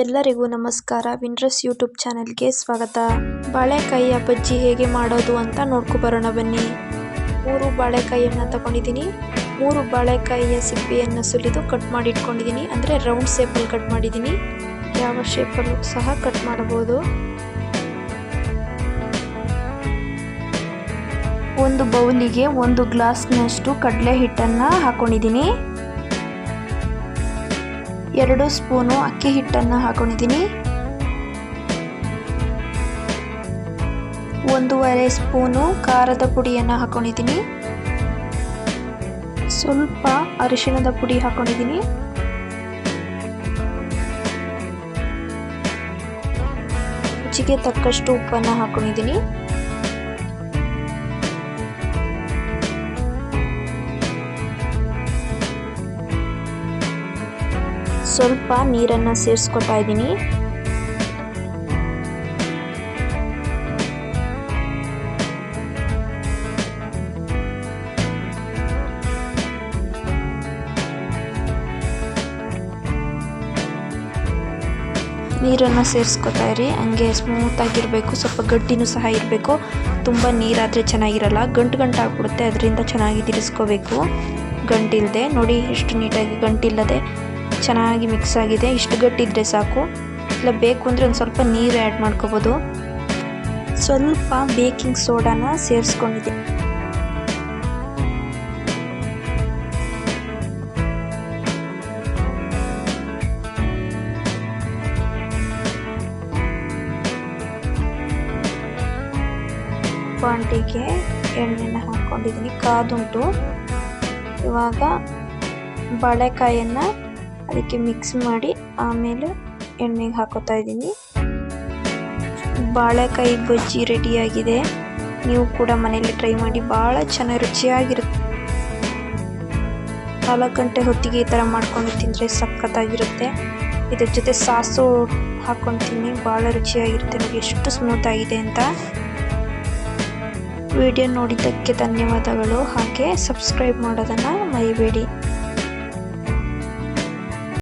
ಎಲ್ಲರಿಗೂ ನಮಸ್ಕಾರ. ವಿಂಡ್ರಸ್ ಯೂಟ್ಯೂಬ್ ಚಾನೆಲ್ಗೆ ಸ್ವಾಗತ. ಬಾಳೆಕಾಯಿಯ ಬಜ್ಜಿ ಹೇಗೆ ಮಾಡೋದು ಅಂತ ನೋಡ್ಕೊ ಬರೋಣ ಬನ್ನಿ. ಮೂರು ಬಾಳೆಕಾಯಿಯನ್ನು ತಗೊಂಡಿದ್ದೀನಿ. ಮೂರು ಬಾಳೆಕಾಯಿಯ ಸಿಪ್ಪೆಯನ್ನು ಸುಲಿದು ಕಟ್ ಮಾಡಿ ಇಟ್ಕೊಂಡಿದ್ದೀನಿ ಅಂದರೆ ರೌಂಡ್ ಶೇಪಲ್ಲಿ ಕಟ್ ಮಾಡಿದ್ದೀನಿ. ಯಾವ ಶೇಪಲ್ಲೂ ಸಹ ಕಟ್ ಮಾಡಬಹುದು. ಒಂದು ಬೌಲಿಗೆ ಒಂದು ಗ್ಲಾಸ್ನಷ್ಟು ಕಡಲೆ ಹಿಟ್ಟನ್ನು ಹಾಕೊಂಡಿದ್ದೀನಿ. ಎರಡು ಸ್ಪೂನು ಅಕ್ಕಿ ಹಿಟ್ಟನ್ನು ಹಾಕೊಂಡಿದ್ದೀನಿ. ಒಂದೂವರೆ ಸ್ಪೂನು ಖಾರದ ಪುಡಿಯನ್ನು ಹಾಕೊಂಡಿದ್ದೀನಿ. ಸ್ವಲ್ಪ ಅರಿಶಿಣದ ಪುಡಿ ಹಾಕೊಂಡಿದ್ದೀನಿ. ರುಚಿಗೆ ತಕ್ಕಷ್ಟು ಉಪ್ಪನ್ನು ಹಾಕೊಂಡಿದ್ದೀನಿ. ಸ್ವಲ್ಪ ನೀರನ್ನು ಸೇರಿಸ್ಕೊತಾ ಇದ್ದೀನಿ. ನೀರನ್ನು ಸೇರಿಸ್ಕೊತಾ ಇರಿ. ಹಂಗೆ ಸ್ಮೂತಾಗಿರಬೇಕು ಸ್ವಲ್ಪ ಗಟ್ಟಿನೂ ಸಹ ಇರಬೇಕು. ತುಂಬ ನೀರಾದರೆ ಚೆನ್ನಾಗಿರಲ್ಲ. ಗಂಟು ಗಂಟು ಆಗ್ಬಿಡುತ್ತೆ. ಅದರಿಂದ ಚೆನ್ನಾಗಿ ತಿರ್ಸ್ಕೋಬೇಕು. ಗಂಟಿಲ್ಲದೆ ನೋಡಿ ಎಷ್ಟು ನೀಟಾಗಿ ಗಂಟಿಲ್ಲದೆ ಚೆನ್ನಾಗಿ ಮಿಕ್ಸ್ ಆಗಿದೆ. ಇಷ್ಟು ಗಟ್ಟಿದ್ರೆ ಸಾಕು. ಇಲ್ಲ, ಬೇಕು ಅಂದರೆ ಒಂದು ಸ್ವಲ್ಪ ನೀರು ಆ್ಯಡ್ ಮಾಡ್ಕೋಬೋದು. ಸ್ವಲ್ಪ ಬೇಕಿಂಗ್ ಸೋಡಾನ ಸೇರಿಸ್ಕೊಂಡಿದೆ ಬಾಂಡಿಗೆ ಎಣ್ಣೆನ ಹಾಕ್ಕೊಂಡಿದ್ದೀನಿ ಕಾದುಂಟು. ಇವಾಗ ಬಾಳೆಕಾಯನ್ನು ಅದಕ್ಕೆ ಮಿಕ್ಸ್ ಮಾಡಿ ಆಮೇಲೆ ಎಣ್ಣೆಗೆ ಹಾಕೋತಾ ಇದ್ದೀನಿ. ಬಾಳೆಕಾಯಿ ಬಜ್ಜಿ ರೆಡಿಯಾಗಿದೆ ನೀವು ಕೂಡ ಮನೆಯಲ್ಲಿ ಟ್ರೈ ಮಾಡಿ, ಭಾಳ ಚೆನ್ನಾಗಿ ರುಚಿಯಾಗಿರುತ್ತೆ. ನಾಲ್ಕು ಗಂಟೆ ಹೊತ್ತಿಗೆ ಈ ಥರ ಮಾಡ್ಕೊಂಡು ತಿಂದರೆ ಸಖತ್ತಾಗಿರುತ್ತೆ. ಇದ್ರ ಜೊತೆ ಸಾಸು ಹಾಕ್ಕೊಂಡು ತಿನ್ನಿ, ಭಾಳ ರುಚಿಯಾಗಿರುತ್ತೆ. ನೋಡಿ ಎಷ್ಟು ಸ್ಮೂತ್ ಆಗಿದೆ ಅಂತ. ವಿಡಿಯೋ ನೋಡಿದ್ದಕ್ಕೆ ಧನ್ಯವಾದಗಳು. ಹಾಗೆ ಸಬ್ಸ್ಕ್ರೈಬ್ ಮಾಡೋದನ್ನು ಮರಿಬೇಡಿ.